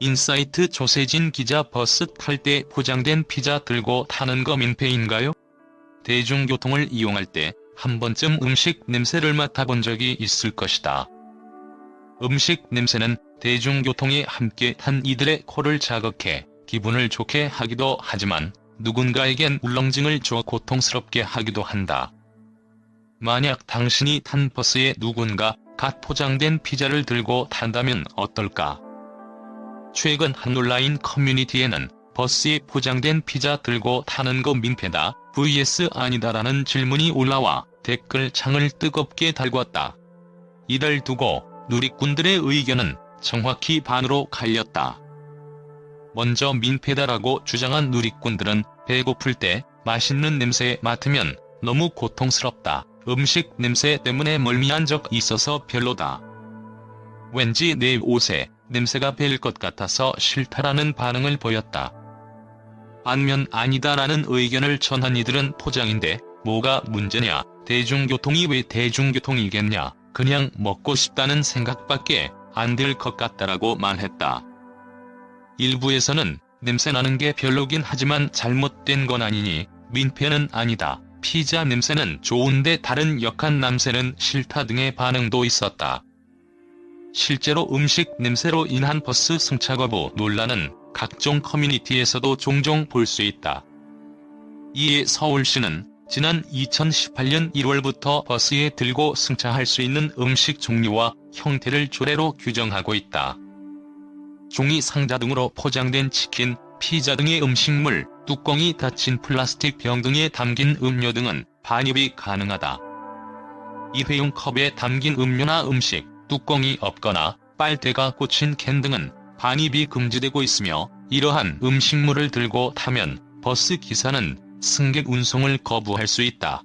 인사이트 조세진 기자 버스 탈 때 포장된 피자 들고 타는 거 민폐인가요? 대중교통을 이용할 때 한 번쯤 음식 냄새를 맡아본 적이 있을 것이다. 음식 냄새는 대중교통에 함께 탄 이들의 코를 자극해 기분을 좋게 하기도 하지만 누군가에겐 울렁증을 줘 고통스럽게 하기도 한다. 만약 당신이 탄 버스에 누군가 갓 포장된 피자를 들고 탄다면 어떨까? 최근 한 온라인 커뮤니티에는 버스에 포장된 피자 들고 타는 거 민폐다 vs 아니다라는 질문이 올라와 댓글 창을 뜨겁게 달궜다. 이를 두고 누리꾼들의 의견은 정확히 반으로 갈렸다. 먼저 민폐다라고 주장한 누리꾼들은 배고플 때 맛있는 냄새 맡으면 너무 고통스럽다. 음식 냄새 때문에 멀미한 적 있어서 별로다. 왠지 내 옷에 냄새가 배일 것 같아서 싫다라는 반응을 보였다. 반면 아니다라는 의견을 전한 이들은 포장인데 뭐가 문제냐, 대중교통이 왜 대중교통이겠냐, 그냥 먹고 싶다는 생각밖에 안 들 것 같다라고 말했다. 일부에서는 냄새 나는 게 별로긴 하지만 잘못된 건 아니니 민폐는 아니다. 피자 냄새는 좋은데 다른 역한 냄새는 싫다 등의 반응도 있었다. 실제로 음식 냄새로 인한 버스 승차 거부 논란은 각종 커뮤니티에서도 종종 볼 수 있다. 이에 서울시는 지난 2018년 1월부터 버스에 들고 승차할 수 있는 음식 종류와 형태를 조례로 규정하고 있다. 종이 상자 등으로 포장된 치킨, 피자 등의 음식물, 뚜껑이 닫힌 플라스틱 병 등에 담긴 음료 등은 반입이 가능하다. 일회용 컵에 담긴 음료나 음식, 뚜껑이 없거나 빨대가 꽂힌 캔 등은 반입이 금지되고 있으며 이러한 음식물을 들고 타면 버스 기사는 승객 운송을 거부할 수 있다.